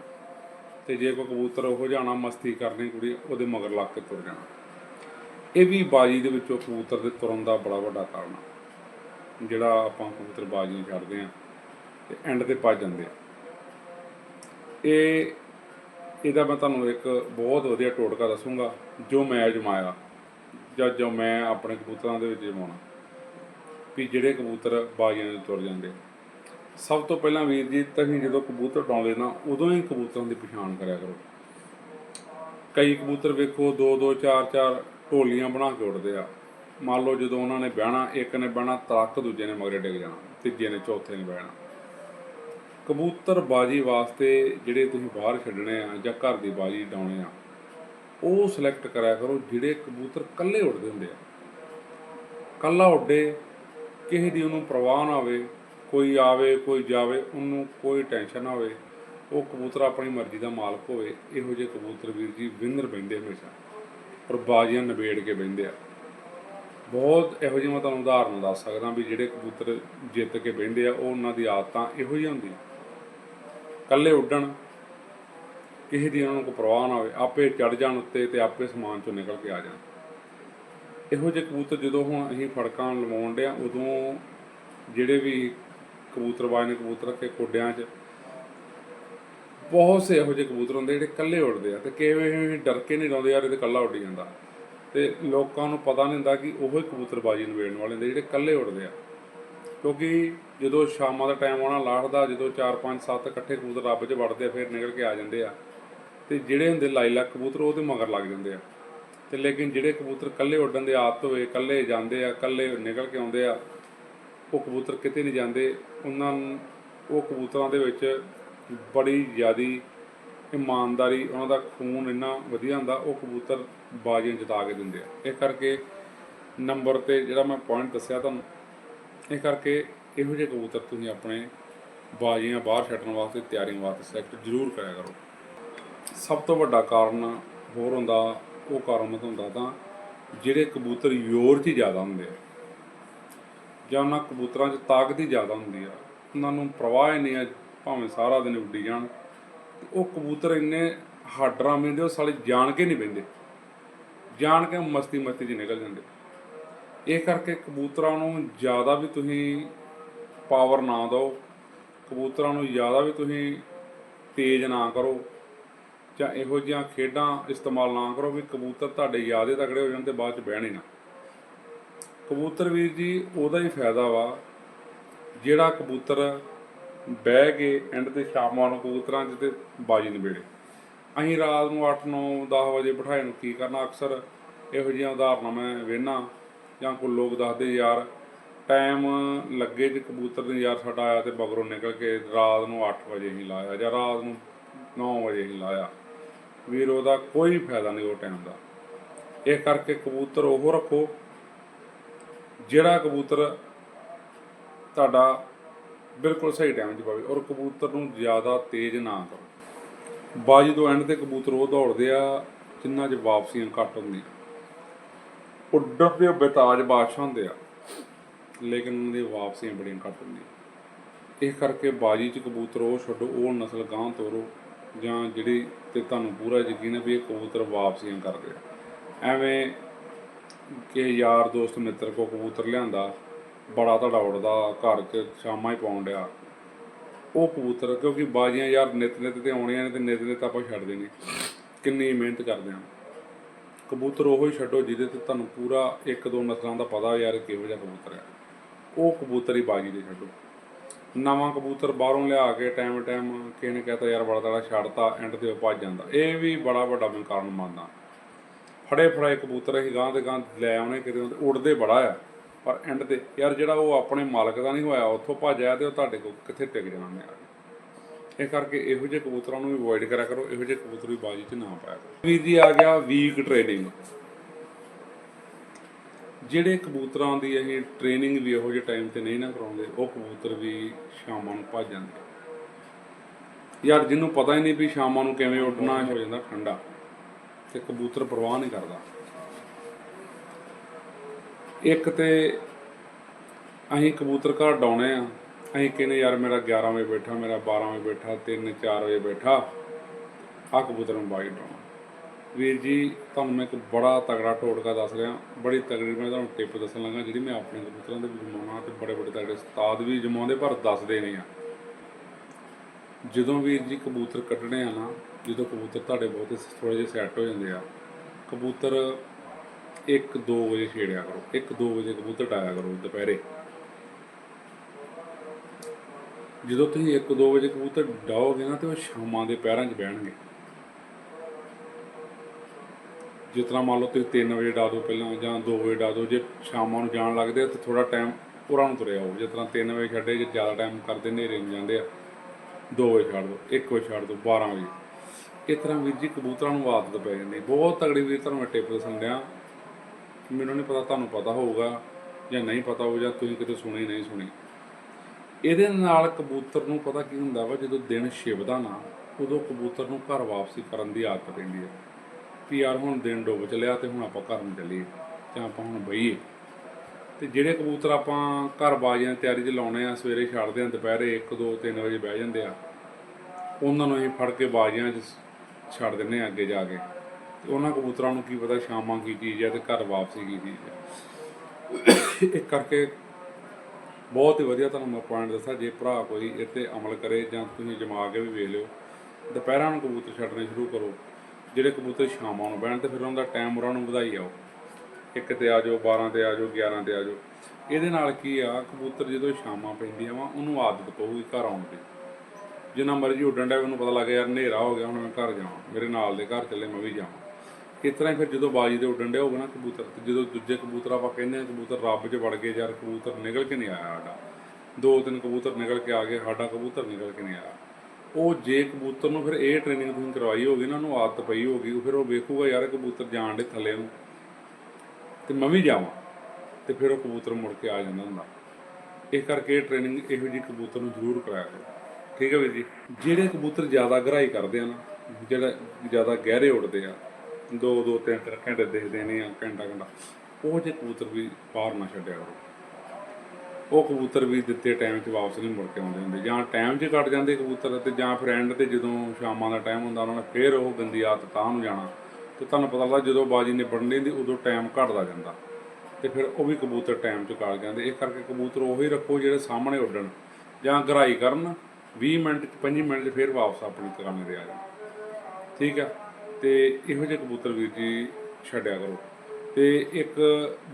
ਤੇ ਜੇ ਕੋਈ ਕਬੂਤਰ ਉਹ ਜਾਣਾ ਮਸਤੀ ਕਰਨੀ ਕੁੜੀ, ਉਹਦੇ ਮਗਰ ਲੱਗ ਕੇ ਤੁਰ ਜਾਣਾ। ਇਹ ਵੀ ਬਾਜੀ ਦੇ ਵਿੱਚੋਂ ਕਬੂਤਰ ਦੇ ਤੁਰਨ ਦਾ ਬੜਾ ਵੱਡਾ ਕਾਰਨ ਆ। ਜਿਹੜਾ ਆਪਾਂ ਕਬੂਤਰ ਬਾਜੀ ਨੂੰ ਛੱਡਦੇ ਆ, ਤੇ ਐਂਡ ਤੇ ਭੱਜ ਜਾਂਦੇ ਆ। ਇਹ, ਇਹਦਾ ਮੈਂ ਤੁਹਾਨੂੰ ਇੱਕ ਬਹੁਤ ਵਧੀਆ ਟੋਟਕਾ ਦੱਸੂਗਾ, ਜੋ ਮੈਂ ਅਜਮਾਇਆ। ਜਾਂ ਜੋ ਮੈਂ ਆਪਣੇ ਕਬੂਤਰਾਂ ਦੇ ਵਿੱਚ ਅਜਮਾਉਣਾ ਵੀ ਜਿਹੜੇ ਕਬੂਤਰ ਬਾਜੀਆਂ ਨੂੰ ਤੁਰ ਜਾਂਦੇ। ਸਭ ਤੋਂ ਪਹਿਲਾਂ ਵੀਰ ਜੀ, ਤੁਸੀਂ ਜਦੋਂ ਕਬੂਤਰ ਡਾਉਂਦੇ ਨਾ, ਉਦੋਂ ਹੀ ਕਬੂਤਰਾਂ ਦੀ ਪਛਾਣ ਕਰਿਆ ਕਰੋ। ਕਈ ਕਬੂਤਰ ਵੇਖੋ, ਦੋ ਦੋ, ਚਾਰ ਚਾਰ ਢੋਲੀਆਂ ਬਣਾ ਕੇ ਉੱਡਦੇ ਆ। ਮੰਨ ਲਓ ਜਦੋਂ ਉਹਨਾਂ ਨੇ ਬਹਿਣਾ, ਇੱਕ ਨੇ ਬਹਿਣਾ ਤਲਕ ਦੂਜੇ ਨੇ ਮਗਰੇ ਡਿੱਗ ਜਾਣਾ, ਤੀਜੇ ਨੇ ਚੌਥੇ ਨੇ ਬਹਿਣਾ। ਕਬੂਤਰ ਬਾਜੀ ਵਾਸਤੇ ਜਿਹੜੇ ਤੁਸੀਂ ਬਾਹਰ ਛੱਡਣੇ ਆ ਜਾਂ ਘਰ ਦੀ ਬਾਜੀ ਡਾਉਣੇ ਆ ਉਹ ਸਿਲੈਕਟ ਕਰਿਆ ਕਰੋ ਜਿਹੜੇ ਕਬੂਤਰ ਇਕੱਲੇ ਉੱਡਦੇ ਹੁੰਦੇ ਆ। ਕੱਲਾ ਉੱਡੇ, ਕਿਸੇ ਦੀ ਉਹਨੂੰ ਪਰਵਾਹ ਨਾ ਹੋਵੇ, ਕੋਈ ਆਵੇ, ਕੋਈ ਜਾਵੇ, ਉਹਨੂੰ ਕੋਈ ਟੈਨਸ਼ਨ ਨਾ ਹੋਵੇ, ਉਹ ਕਬੂਤਰ ਆਪਣੀ ਮਰਜ਼ੀ ਦਾ ਮਾਲਕ ਹੋਵੇ, ਇਹੋ ਜਿਹੇ ਕਬੂਤਰ ਵੀਰ ਜੀ ਵਿਨਰ ਬੈਂਦੇ ਹਮੇਸ਼ਾ ਔਰ ਬਾਜ਼ੀਆਂ ਨਿਬੇੜ ਕੇ ਬੈਂਦੇ ਆ। ਬਹੁਤ ਇਹੋ ਜਿਹੇ ਮੈਂ ਤੁਹਾਨੂੰ ਉਦਾਹਰਨ ਦੱਸ ਸਕਦਾ ਵੀ ਜਿਹੜੇ ਕਬੂਤਰ ਜਿੱਤ ਕੇ ਬੈਂਦੇ ਆ, ਉਹ ਉਹਨਾਂ ਦੀ ਆਦਤਾਂ ਇਹੋ ਜਿਹੀ ਹੁੰਦੀ ਕੱਲੇ ਉੱਡਣ ਕਿਸੇ ਦੀ ਉਹਨਾਂ ਨੂੰ ਕੋਈ ਪਰਵਾਹ ਨਾ ਹੋਵੇ, ਆਪੇ ਚੜ ਜਾਣ ਉੱਤੇ ਤੇ ਆਪੇ ਸਮਾਨ ਚੋਂ ਨਿਕਲ ਕੇ ਆ ਜਾਣ। ਇਹੋ ਜਿਹੇ ਕਬੂਤਰ ਜਦੋਂ ਹੁਣ ਅਸੀਂ ਫੜਕਾਂ ਲਵਾਉਣ ਡਿਆ, ਉਦੋਂ ਜਿਹੜੇ ਵੀ ਕਬੂਤਰਬਾਜ਼ ਨੇ ਕਬੂਤਰ ਰੱਖੇ ਕੋਡਿਆਂ 'ਚ, ਬਹੁਤ ਸੇ ਇਹੋ ਜਿਹੇ ਕਬੂਤਰ ਹੁੰਦੇ ਜਿਹੜੇ ਇਕੱਲੇ ਉੱਡਦੇ ਆ ਤੇ ਕਿਵੇਂ ਡਰ ਕੇ ਨਹੀਂ ਡਾਉਂਦੇ ਯਾਰ, ਇਹ ਤੇ ਇਕੱਲਾ ਉੱਡ ਜਾਂਦਾ। ਤੇ ਲੋਕਾਂ ਨੂੰ ਪਤਾ ਨਹੀਂ ਹੁੰਦਾ ਕਿ ਉਹੋ ਹੀ ਕਬੂਤਰਬਾਜ਼ੀ ਨਿਬੇੜਨ ਵਾਲੇ ਹੁੰਦੇ ਜਿਹੜੇ ਇਕੱਲੇ ਉੱਡਦੇ ਆ। ਕਿਉਂਕਿ ਜਦੋਂ ਸ਼ਾਮਾਂ ਦਾ ਟਾਈਮ ਆਉਣਾ ਲਾਟ ਦਾ ਜਦੋਂ 4 5 7 ਇਕੱਠੇ ਕਬੂਤਰ ਰੱਬ 'ਚ ਵੜਦੇ ਆ, ਫਿਰ ਨਿਕਲ ਕੇ ਆ ਜਾਂਦੇ ਆ। ਤੇ ਜਿਹੜੇ ਹੁੰਦੇ ਲਾਈਲਾ ਕਬੂਤਰ ਉਹਦੇ ਮਗਰ ਲੱਗ ਜਾਂਦੇ ਆ। ਤੇ ਲੇਕਿਨ ਜਿਹੜੇ ਕਬੂਤਰ ਇਕੱਲੇ ਉੱਡਣ ਦੇ ਆਦਤ ਹੋਏ, ਇਕੱਲੇ ਜਾਂਦੇ ਆ, ਇਕੱਲੇ ਨਿਕਲ ਕੇ ਆਉਂਦੇ ਆ, ਉਹ ਕਬੂਤਰ ਕਿਤੇ ਨਹੀਂ ਜਾਂਦੇ। ਉਹਨਾਂ ਉਹ ਕਬੂਤਰਾਂ ਦੇ ਵਿੱਚ ਬੜੀ ਜ਼ਿਆਦੀ ਇਮਾਨਦਾਰੀ, ਉਹਨਾਂ ਦਾ ਖੂਨ ਇੰਨਾ ਵਧੀਆ ਹੁੰਦਾ, ਉਹ ਕਬੂਤਰ ਬਾਜ਼ੀਆਂ ਜਿਤਾ ਕੇ ਦਿੰਦੇ ਆ। ਇਹ ਕਰਕੇ ਨੰਬਰ ਤੇ ਜਿਹੜਾ ਮੈਂ ਪੁਆਇੰਟ ਦੱਸਿਆ ਤੁਹਾਨੂੰ, ਇਹ ਕਰਕੇ ਇਹੋ ਜਿਹੇ ਕਬੂਤਰ ਤੁਸੀਂ ਆਪਣੇ ਬਾਜ਼ੀਆਂ ਬਾਹਰ ਛੱਡਣ ਵਾਸਤੇ ਤਿਆਰੀ ਵਾਸਤੇ ਸਿਲੈਕਟ ਜ਼ਰੂਰ ਕਰਿਆ ਕਰੋ। ਸਭ ਤੋਂ ਵੱਡਾ ਕਾਰਨ ਹੋਰ ਹੁੰਦਾ, ਉਹ ਕਾਰਨ ਮੈਂ ਤੁਹਾਨੂੰ ਦੱਸਦਾ, ਜਿਹੜੇ ਕਬੂਤਰ ਯੋਰ 'ਚ ਹੀ ਜ਼ਿਆਦਾ ਹੁੰਦੇ ਆ, ਜਾਂ ਉਹਨਾਂ ਕਬੂਤਰਾਂ 'ਚ ਤਾਕਤ ਹੀ ਜ਼ਿਆਦਾ ਹੁੰਦੀ ਆ, ਉਹਨਾਂ ਨੂੰ ਪ੍ਰਵਾਹ ਹੀ ਨਹੀਂ ਆ, ਭਾਵੇਂ ਸਾਰਾ ਦਿਨ ਉੱਡੀ ਜਾਣ ਉਹ ਕਬੂਤਰ ਇੰਨੇ ਹਾਡਰਾਂ ਮਿਲਦੇ, ਉਹ ਸਾਲੇ ਜਾਣ ਕੇ ਨਹੀਂ ਬਹਿੰਦੇ, ਜਾਣ ਕੇ ਮਸਤੀ ਮਸਤੀ 'ਚ ਨਿਕਲ ਜਾਂਦੇ। ਇਹ ਕਰਕੇ ਕਬੂਤਰਾਂ ਨੂੰ ਜ਼ਿਆਦਾ ਵੀ ਤੁਸੀਂ ਪਾਵਰ ਨਾ ਦਿਓ, ਕਬੂਤਰਾਂ ਨੂੰ ਜ਼ਿਆਦਾ ਵੀ ਤੁਸੀਂ ਤੇਜ਼ ਨਾ ਕਰੋ ਜਾਂ ਇਹੋ ਜਿਹੀਆਂ ਖੇਡਾਂ ਇਸਤੇਮਾਲ ਨਾ ਕਰੋ ਵੀ ਕਬੂਤਰ ਤੁਹਾਡੇ ਜ਼ਿਆਦੇ ਤਕੜੇ ਹੋ ਜਾਣ ਤੇ ਬਾਅਦ ਚ ਬਹਿਣੇ ਨਾ। ਕਬੂਤਰ ਵੀਰ ਜੀ, ਉਹਦਾ ਹੀ ਫਾਇਦਾ ਵਾ, ਜਿਹੜਾ ਕਬੂਤਰ ਬਹਿ ਕੇ ਐਂਡ ਤੇ ਸ਼ਾਮਾਂ ਨੂੰ ਕਬੂਤਰਾਂ 'ਚ ਤੇ ਬਾਜੀ ਨਿਬੇੜੇ ਅਸੀਂ ਰਾਤ ਨੂੰ 8 9 10 ਵਜੇ ਬਿਠਾਏ ਨੂੰ ਕੀ ਕਰਨਾ? ਅਕਸਰ ਇਹੋ ਜਿਹੀਆਂ ਉਦਾਹਰਨਾਂ ਮੈਂ ਵੇਖਣਾ ਜਾਂ ਕੋਈ ਲੋਕ ਦੱਸਦੇ, ਯਾਰ ਟਾਈਮ ਲੱਗੇ ਜੇ ਕਬੂਤਰ ਦੇ ਯਾਰ ਸਾਡਾ ਆਇਆ ਤੇ ਬਗਰੋਂ ਨਿਕਲ ਕੇ ਰਾਤ ਨੂੰ 8 ਵਜੇ ਹੀ ਲਾਇਆ ਜਾਂ ਰਾਤ ਨੂੰ 9 ਵਜੇ ਹੀ ਲਾਇਆ। ਵੀਰ, ਉਹਦਾ ਕੋਈ ਫਾਇਦਾ ਨਹੀਂ ਉਹ ਟਾਈਮ ਦਾ। ਇਹ ਕਰਕੇ ਕਬੂਤਰ ਉਹ ਰੱਖੋ, ਜਿਹੜਾ ਕਬੂਤਰ ਤੁਹਾਡਾ ਬਿਲਕੁਲ ਸਹੀ ਟਾਈਮ 'ਚ ਪਾਵੇ ਔਰ ਕਬੂਤਰ ਨੂੰ ਜ਼ਿਆਦਾ ਤੇਜ਼ ਨਾ ਕਰੋ। ਬਾਜੀ ਤੋਂ ਐਂਡ ਤੇ ਕਬੂਤਰ ਉਹ ਦੌੜਦੇ ਆ, ਜਿੰਨਾ 'ਚ ਵਾਪਸੀਆਂ ਘੱਟ ਹੁੰਦੀਆਂ। ਉੱਡਣ ਦੇ ਬੇਤਾਜ ਬਾਦਸ਼ਾਹ ਹੁੰਦੇ ਆ, ਲੇਕਿਨ ਉਹਨਾਂ ਦੀ ਵਾਪਸੀਆਂ ਬੜੀਆਂ ਘੱਟ ਹੁੰਦੀਆਂ। ਇਸ ਕਰਕੇ ਬਾਜੀ 'ਚ ਕਬੂਤਰ ਉਹ ਛੱਡੋ, ਉਹ ਨਸਲ ਗਾਂ ਤੋਰੋ। ਜਾਂ ਜਿਹੜੀ ਤੇ ਤੁਹਾਨੂੰ ਪੂਰਾ ਯਕੀਨ ਹੈ ਵੀ ਇਹ ਕਬੂਤਰ ਵਾਪਸੀਆਂ ਕਰ ਰਿਹਾ ਐਵੇਂ ਕਿ ਯਾਰ ਦੋਸਤ ਮਿੱਤਰ ਕੋ ਕਬੂਤਰ ਲਿਆਂਦਾ, ਬੜਾ ਤੁਹਾਡਾ ਉੱਡਦਾ, ਘਰ 'ਚ ਸ਼ਾਮਾਂ ਹੀ ਪਾਉਣ ਡਿਆ। ਉਹ ਕਬੂਤਰ, ਕਿਉਂਕਿ ਬਾਜੀਆਂ ਯਾਰ ਨਿਤ ਨਿਤ ਤੇ ਆਉਣੀਆਂ ਨੇ ਤੇ ਨਿਤ ਨਿਤ ਆਪਾਂ ਛੱਡਦੇ ਨਹੀਂ ਕਿੰਨੀ ਮਿਹਨਤ ਕਰਦੇ ਹਾਂ ਕਬੂਤਰ ਉਹੋ ਹੀ ਛੱਡੋ ਜਿਹਦੇ ਤੇ ਤੁਹਾਨੂੰ ਪੂਰਾ ਇੱਕ ਦੋ ਨਸਲਾਂ ਦਾ ਪਤਾ ਯਾਰ ਕਿਹੋ ਜਿਹਾ ਕਬੂਤਰ ਹੈ। ਉਹ ਕਬੂਤਰ ਹੀ ਬਾਜੀ ਦੇ ਛੱਡੋ। ਨਵਾਂ ਕਬੂਤਰ ਬਾਹਰੋਂ ਲਿਆ ਕੇ ਟਾਈਮ ਟਾਈਮ ਕਿਸੇ ਨੇ ਕਹਤਾ, ਯਾਰ ਬੜਾ ਤੜਾ ਛੱਡਤਾ ਐਂਡ ਤੇ ਉਹ ਭੱਜ ਜਾਂਦਾ। ਇਹ ਵੀ ਬੜਾ ਵੱਡਾ ਮੈਂ ਕਾਰਨ ਮੰਨਦਾ। ਫੜੇ ਫੜੇ ਕਬੂਤਰ ਅਸੀਂ ਗਾਂ ਤੇ ਗਾਂ ਲੈ ਆਉਣੇ, ਕਿਤੇ ਉੱਡਦੇ ਬੜਾ ਆ, ਪਰ ਐਂਡ ਤੇ ਯਾਰ ਜਿਹੜਾ ਉਹ ਆਪਣੇ ਮਾਲਕ ਦਾ ਨਹੀਂ ਹੋਇਆ, ਉੱਥੋਂ ਭੱਜਿਆ ਆਇਆ ਤੇ ਉਹ ਤੁਹਾਡੇ ਕੋਲ ਕਿੱਥੇ ਟਿਕ ਜਾਣਾ ਨੇ ਆ ਇਹ ਕਰਕੇ ਇਹੋ ਜਿਹੇ ਕਬੂਤਰਾਂ ਨੂੰ ਵੀ ਅਵੋਇਡ ਕਰਿਆ ਕਰੋ, ਇਹੋ ਜਿਹੇ ਕਬੂਤਰ ਵੀ ਬਾਜੀ 'ਚ ਨਾ ਪਾਇਆ ਕਰੋ। ਵੀਰ ਜੀ ਆ ਗਿਆ ਵੀਕ ਟ੍ਰੇਨਿੰਗ ਜਿਹੜੇ ਕਬੂਤਰਾਂ ਦੀ ਅਸੀਂ ਟ੍ਰੇਨਿੰਗ ਵੀ ਇਹੋ ਜਿਹੇ ਟਾਈਮ ਤੇ ਨਹੀਂ ਨਾ ਕਰਾਉਂਦੇ, ਉਹ ਕਬੂਤਰ ਵੀ ਸ਼ਾਮਾਂ ਨੂੰ ਭੱਜ ਜਾਂਦੇ ਯਾਰ ਜਿਹਨੂੰ ਪਤਾ ਹੀ ਨਹੀਂ ਵੀ ਸ਼ਾਮਾਂ ਨੂੰ ਕਿਵੇਂ ਉੱਡਣਾ ਹੋ ਜਾਂਦਾ ਠੰਡਾ, ਤੇ ਕਬੂਤਰ ਪਰਵਾਹ ਨਹੀਂ ਕਰਦਾ। ਇੱਕ ਤੇ ਅਸੀਂ ਕਬੂਤਰ ਘਰ ਡਾਉਣੇ ਆ, ਅਸੀਂ ਕਹਿੰਦੇ ਯਾਰ ਮੇਰਾ 11 ਵਜੇ ਬੈਠਾ, ਮੇਰਾ 12 ਵਜੇ ਬੈਠਾ 3 4 ਵਜੇ ਬੈਠਾ ਆ ਕਬੂਤਰ ਨੂੰ ਬਾਈ ਡਾਉਣਾ। ਵੀਰ ਜੀ, ਤੁਹਾਨੂੰ ਮੈਂ ਇੱਕ ਬੜਾ ਤਗੜਾ ਟੋਟਕਾ ਦੱਸ ਰਿਹਾ। ਬੜੀ ਤਗੜੀ ਮੈਂ ਤੁਹਾਨੂੰ ਟਿਪ ਦੱਸਣ ਲੱਗਾ, ਜਿਹੜੀ ਮੈਂ ਆਪਣੇ ਕਬੂਤਰਾਂ ਦੇ ਜਮਾਉਣਾ ਤੇ ਬੜੇ ਬੜੇ ਤਗੜੇ ਉਸਤਾਦ ਵੀ ਜਮਾਉਂਦੇ, ਪਰ ਦੱਸਦੇ ਨਹੀਂ ਆ। ਜਦੋਂ ਵੀਰ ਜੀ ਕਬੂਤਰ ਕੱਢਣੇ ਆ ਨਾ, ਜਦੋਂ ਕਬੂਤਰ ਤੁਹਾਡੇ ਬਹੁਤੇ ਥੋੜੇ ਜਿਹੇ ਸੈੱਟ ਹੋ ਜਾਂਦੇ ਆ, ਕਬੂਤਰ 1-2 ਵਜੇ ਛੇੜਿਆ ਕਰੋ 1-2 ਵਜੇ ਕਬੂਤਰ ਡਾਇਆ ਕਰੋ ਦੁਪਹਿਰੇ। ਜਦੋਂ ਤੁਸੀਂ 1-2 ਵਜੇ ਕਬੂਤਰ ਡਾਓਗੇ ਨਾ, ਤੇ ਉਹ ਸ਼ਾਮਾਂ ਦੇ ਪੈਰਾਂ 'ਚ ਬਹਿਣਗੇ। ਜਿਸ ਤਰ੍ਹਾਂ ਮੰਨ ਲਓ ਤੁਸੀਂ 3 ਵਜੇ ਡਾ ਦਿਓ ਪਹਿਲਾਂ ਜਾਂ 2 ਵਜੇ ਡਾ ਦਿਓ, ਜੇ ਸ਼ਾਮਾਂ ਨੂੰ ਜਾਣ ਲੱਗਦੇ ਆ ਤਾਂ ਥੋੜਾ ਟਾਈਮ ਉਹਨਾਂ ਨੂੰ ਤੁਰਿਆ ਆਓ। ਜਿਸ ਤਰ੍ਹਾਂ 3 ਵਜੇ ਛੱਡੇ, ਜੇ ਜ਼ਿਆਦਾ ਟਾਈਮ ਕਰਦੇ ਹਨੇਰੇ ਨੂੰ ਜਾਂਦੇ ਆ 2 ਵਜੇ ਛੱਡ ਦਿਓ 1 ਵਜੇ ਛੱਡ ਦਿਓ 12 ਵਜੇ। ਇਸ ਤਰ੍ਹਾਂ ਵੀਰ ਜੀ ਕਬੂਤਰਾਂ ਨੂੰ ਆਦਤ ਪੈ ਜਾਂਦੀ। ਬਹੁਤ ਤਗੜੀ ਵੀਰ, ਤੁਹਾਨੂੰ ਮੈਂ ਟਿਪ ਦੱਸਣਿਆ ਮੈਨੂੰ ਨਹੀਂ ਪਤਾ, ਤੁਹਾਨੂੰ ਪਤਾ ਹੋਊਗਾ ਜਾਂ ਨਹੀਂ ਪਤਾ ਹੋਊ, ਜਾਂ ਤੁਸੀਂ ਕਿਤੇ ਸੁਣੀ ਨਹੀਂ ਸੁਣੀ। ਇਹਦੇ ਨਾਲ ਕਬੂਤਰ ਨੂੰ ਪਤਾ ਕੀ ਹੁੰਦਾ ਵਾ, ਜਦੋਂ ਦਿਨ ਛਿਪਦਾ ਨਾ, ਉਦੋਂ ਕਬੂਤਰ ਨੂੰ ਘਰ ਵਾਪਸੀ ਕਰਨ ਦੀ ਆਦਤ ਪੈਂਦੀ ਹੈ ਵੀ ਯਾਰ ਹੁਣ ਦਿਨ ਡੁੱਬ ਚਲਿਆ ਤੇ ਹੁਣ ਆਪਾਂ ਘਰ ਨੂੰ ਚੱਲੀਏ ਜਾਂ ਆਪਾਂ ਹੁਣ ਬਈਏ। ਤੇ ਜਿਹੜੇ ਕਬੂਤਰ ਆਪਾਂ ਘਰ ਬਾਜ਼ੀਆਂ ਦੀ ਤਿਆਰੀ 'ਚ ਲਾਉਣੇ ਆ, ਸਵੇਰੇ ਛੱਡਦੇ ਆ, ਦੁਪਹਿਰੇ 1 2 3 ਵਜੇ ਬਹਿ ਜਾਂਦੇ ਆ, ਉਹਨਾਂ ਨੂੰ ਅਸੀਂ ਫੜ ਕੇ ਬਾਜ਼ੀਆਂ 'ਚ ਛੱਡ ਦਿੰਨੇ ਆ ਅੱਗੇ ਜਾ ਕੇ। ਤੇ ਉਹਨਾਂ ਕਬੂਤਰਾਂ ਨੂੰ ਕੀ ਪਤਾ ਸ਼ਾਮਾਂ ਕੀ ਚੀਜ਼ ਹੈ ਤੇ ਘਰ ਵਾਪਸੀ ਕੀ ਚੀਜ਼ ਹੈ ਇਹ ਕਰਕੇ ਬਹੁਤ ਹੀ ਵਧੀਆ ਤੁਹਾਨੂੰ ਮੈਂ ਪੁਆਇੰਟ ਦੱਸਾਂ, ਜੇ ਭਰਾ ਕੋਈ ਇਹ ਤੇ ਅਮਲ ਕਰੇ ਜਾਂ ਤੁਸੀਂ ਜਮਾ ਕੇ ਵੀ ਵੇਖ ਲਿਓ, ਦੁਪਹਿਰਾਂ ਨੂੰ ਕਬੂਤਰ ਛੱਡਣੇ ਸ਼ੁਰੂ ਕਰੋ। ਜਿਹੜੇ ਕਬੂਤਰ ਸ਼ਾਮਾਂ ਨੂੰ ਬਹਿਣ ਤੇ ਫਿਰ ਉਹਨਾਂ ਦਾ ਟਾਈਮ ਉਹਨਾਂ ਨੂੰ ਵਧਾਈ ਆਓ। ਇੱਕ ਤੇ ਆ ਜਾਓ 12 ਤੇ ਆ ਜਾਓ 11 ਤੇ ਆ ਜਾਓ। ਇਹਦੇ ਨਾਲ ਕੀ ਆ, ਕਬੂਤਰ ਜਦੋਂ ਸ਼ਾਮਾਂ ਪੈਂਦੀਆਂ ਵਾ, ਉਹਨੂੰ ਆਦਤ ਪਊਗੀ ਘਰ ਆਉਣ ਦੀ। ਜਿੰਨਾ ਮਰਜ਼ੀ ਉੱਡਣ ਦਾ ਉਹਨੂੰ ਪਤਾ ਲੱਗ ਗਿਆ ਯਾਰ ਹਨੇਰਾ ਹੋ ਗਿਆ, ਹੁਣ ਮੈਂ ਘਰ ਜਾਵਾਂ, ਮੇਰੇ ਨਾਲ ਦੇ ਘਰ ਚੱਲੇ, ਮੈਂ ਵੀ ਜਾਵਾਂ। ਇਸ ਤਰ੍ਹਾਂ ਹੀ ਫਿਰ ਜਦੋਂ ਬਾਜੀ ਦੇ ਉੱਡਣ ਡਿਆ ਹੋਊਗਾ ਨਾ ਕਬੂਤਰ, ਤੇ ਜਦੋਂ ਦੂਜੇ ਕਬੂਤਰ ਆਪਾਂ ਕਹਿੰਦੇ ਆ, ਕਬੂਤਰ ਰੱਬ 'ਚ ਵੜ ਗਏ, ਯਾਰ ਕਬੂਤਰ ਨਿਕਲ ਕੇ ਨਹੀਂ ਆਇਆ ਸਾਡਾ। ਦੋ ਤਿੰਨ ਕਬੂਤਰ ਨਿਕਲ ਕੇ ਆ ਗਏ, ਸਾਡਾ ਕਬੂਤਰ ਨਿਕਲ ਕੇ ਨਹੀਂ ਆਇਆ। ਉਹ ਜੇ ਕਬੂਤਰ ਨੂੰ ਫਿਰ ਇਹ ਟ੍ਰੇਨਿੰਗ ਤੁਸੀਂ ਕਰਵਾਈ ਹੋਗੀ ਨਾ, ਉਹਨੂੰ ਆਦਤ ਪਈ ਹੋਗੀ ਫਿਰ ਉਹ ਵੇਖੂਗਾ ਯਾਰ ਕਬੂਤਰ ਜਾਣ ਦੇ ਥੱਲੇ ਨੂੰ। ਤੇ ਮੈਂ ਵੀ ਜਾਵਾਂ, ਤੇ ਫਿਰ ਉਹ ਕਬੂਤਰ ਮੁੜ ਕੇ ਆ ਜਾਂਦਾ ਹੁੰਦਾ। ਇਸ ਕਰਕੇ ਟ੍ਰੇਨਿੰਗ ਇਹੋ ਜਿਹੀ ਕਬੂਤਰ ਨੂੰ ਜ਼ਰੂਰ ਕਰਾਇਆ ਕਰੋ। ਠੀਕ ਹੈ ਵੀਰ ਜੀ? ਜਿਹੜੇ ਕਬੂਤਰ ਜ਼ਿਆਦਾ ਗਹਿਰਾਈ ਕਰਦੇ ਆ ਨਾ, ਜਿਹੜਾ ਜ਼ਿਆਦਾ ਗਹਿਰੇ ਉੱਡਦੇ ਆ ਦੋ ਦੋ ਤਿੰਨ ਤਿੰਨ ਘੰਟੇ ਦੇਖਦੇ ਨੇ ਆ ਘੰਟਾ ਘੰਟਾ ਉਹ ਜੇ ਕਬੂਤਰ ਵੀ ਬਾਹਰ ਨਾ ਛੱਡਿਆ ਕਰੋ। ਉਹ ਕਬੂਤਰ ਵੀ ਦਿੱਤੇ ਟਾਈਮ 'ਚ ਵਾਪਸ ਨਹੀਂ ਮੁੜ ਕੇ ਆਉਂਦੇ ਹੁੰਦੇ। ਜਾਂ ਟਾਈਮ 'ਚ ਕੱਟ ਜਾਂਦੇ ਕਬੂਤਰ ਤੇ ਜਾਂ ਫਿਰ ਐਂਡ ਤੇ ਜਦੋਂ ਸ਼ਾਮਾਂ ਦਾ ਟਾਈਮ ਹੁੰਦਾ ਉਹਨਾਂ ਨੇ ਫੇਰ ਉਹ ਗੰਦੀ ਆਦਤ ਤਾਂ ਨੂੰ ਜਾਣਾ। ਤੇ ਤੁਹਾਨੂੰ ਪਤਾ ਲੱਗਦਾ ਜਦੋਂ ਬਾਜੀ ਨਿਬੜਨ ਦੀ ਉਦੋਂ ਟਾਈਮ ਘਟਦਾ ਜਾਂਦਾ। ਤੇ ਫਿਰ ਉਹ ਵੀ ਕਬੂਤਰ ਟਾਈਮ 'ਚ ਕੱਟ ਜਾਂਦੇ। ਇਸ ਕਰਕੇ ਕਬੂਤਰ ਉਹੀ ਰੱਖੋ ਜਿਹੜੇ ਸਾਹਮਣੇ ਉੱਡਣ ਜਾਂ ਗਰਾਈ ਕਰਨ 20 ਮਿੰਟ 'ਚ 5 ਮਿੰਟ 'ਚ ਫੇਰ ਵਾਪਸ ਆਪਣੀ ਟਿਕਾਣੇ ਤੇ ਆ ਜਾਣ। ਠੀਕ ਆ? ਤੇ ਇਹੋ ਜਿਹੇ ਕਬੂਤਰ ਵੀਰ ਜੀ ਛੱਡਿਆ ਕਰੋ। ਤੇ ਇੱਕ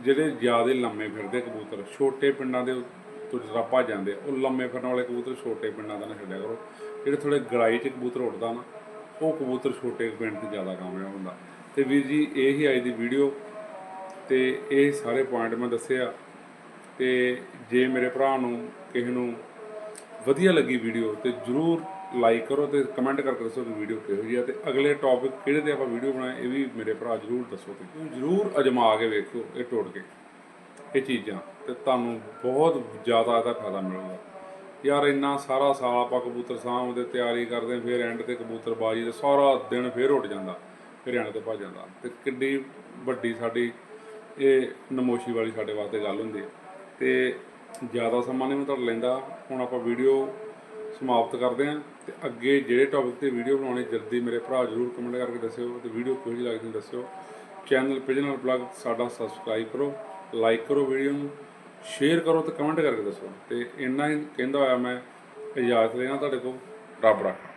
ਜਿਹੜੇ ਜ਼ਿਆਦਾ ਲੰਮੇ ਫਿਰਦੇ ਕਬੂਤਰ, ਛੋਟੇ ਪਿੰਡਾਂ ਦੇ ਤੋਂ ਜਰਾ ਭੱਜ ਜਾਂਦੇ ਉਹ ਲੰਮੇ ਫਿਰਨ ਵਾਲੇ ਕਬੂਤਰ ਛੋਟੇ ਪਿੰਡਾਂ ਦਾ ਨਾ ਛੱਡਿਆ ਕਰੋ। ਜਿਹੜੇ ਥੋੜੇ ਗੜਾਈ 'ਚ ਕਬੂਤਰ ਉੱਡਦਾ ਨਾ, ਉਹ ਕਬੂਤਰ ਛੋਟੇ ਪਿੰਡ 'ਚ ਜ਼ਿਆਦਾ ਕਾਮਯਾਬ ਹੁੰਦਾ। ਤੇ ਵੀਰ ਜੀ, ਇਹ ਹੀ ਅੱਜ ਦੀ ਵੀਡੀਓ ਤੇ ਇਹ ਸਾਰੇ ਪੁਆਇੰਟ ਮੈਂ ਦੱਸਿਆ। ਤੇ ਜੇ ਮੇਰੇ ਭਰਾ ਨੂੰ, ਕਿਸੇ ਨੂੰ ਵਧੀਆ ਲੱਗੀ ਵੀਡੀਓ ਤੇ ਜਰੂਰ ਲਾਈਕ ਕਰੋ ਤੇ ਕਮੈਂਟ ਕਰਕੇ ਦੱਸੋ ਕਿ ਵੀਡੀਓ ਕਿਹੋ ਜਿਹੀ ਆ ਤੇ ਅਗਲੇ ਟੌਪਿਕ ਕਿਹੜੇ ਤੇ ਆਪਾਂ ਵੀਡੀਓ ਬਣਾਏ, ਇਹ ਵੀ ਮੇਰੇ ਭਰਾ ਜਰੂਰ ਦੱਸੋ ਤੁਸੀਂ। ਜਰੂਰ ਅਜਮਾ ਕੇ ਵੇਖਿਓ, ਇਹ ਟੋੜ ਕੇ, ਇਹ ਚੀਜ਼ਾਂ। ਤੇ ਤੁਹਾਨੂੰ ਬਹੁਤ ਜ਼ਿਆਦਾ ਇਹਦਾ ਫਾਇਦਾ ਮਿਲੂਗਾ। ਯਾਰ ਇੰਨਾ ਸਾਰਾ ਸਾਲ ਆਪਾਂ ਕਬੂਤਰ ਸਾਂਭਦੇ ਤਿਆਰੀ ਕਰਦੇ, ਫਿਰ ਐਂਡ ਤੇ ਕਬੂਤਰ ਬਾਜੀ ਤੇ ਸਾਰਾ ਦਿਨ ਫਿਰ ਉੱਡ ਜਾਂਦਾ, ਫਿਰ ਐਂਡ ਤੇ ਭੱਜ ਜਾਂਦਾ। ਤੇ ਕਿੱਡੀ ਵੱਡੀ ਸਾਡੀ ਇਹ ਨਮੋਸ਼ੀ ਵਾਲੀ ਸਾਡੇ ਵਾਸਤੇ ਗੱਲ ਹੁੰਦੀ ਹੈ ਤੇ ਜ਼ਿਆਦਾ ਸਮਾਂ ਨਹੀਂ ਮੈਂ ਤੁਹਾਡਾ ਲੈਂਦਾ, ਹੁਣ ਆਪਾਂ ਵੀਡੀਓ ਸਮਾਪਤ ਕਰਦੇ ਹਾਂ ਤੇ ਅੱਗੇ ਜਿਹੜੇ ਟੌਪਿਕ ਤੇ ਵੀਡੀਓ ਬਣਾਉਣੀ, ਜਲਦੀ ਮੇਰੇ ਭਰਾ ਜਰੂਰ ਕਮੈਂਟ ਕਰਕੇ ਦੱਸਿਓ ਤੇ ਵੀਡੀਓ ਕਿਹੋ ਜਿਹੀ ਲੱਗਦੀ ਦੱਸਿਓ। ਚੈਨਲ ਪਿਜਨਲ ਬਲੌਗ ਸਾਡਾ ਸਬਸਕ੍ਰਾਈਬ ਕਰੋ ਲਾਈਕ ਕਰੋ ਵੀਡੀਓ ਨੂੰ ਸ਼ੇਅਰ ਕਰੋ ਤੇ ਕਮੈਂਟ ਕਰਕੇ ਦੱਸੋ। ਤੇ ਇੰਨਾ ਹੀ ਕਹਿੰਦਾ ਹੋਇਆ ਮੈਂ, ਇਜਾਜ਼ਤ ਲੈਣਾ ਤੁਹਾਡੇ ਕੋਲ, ਰੱਬ ਰੱਖਾ।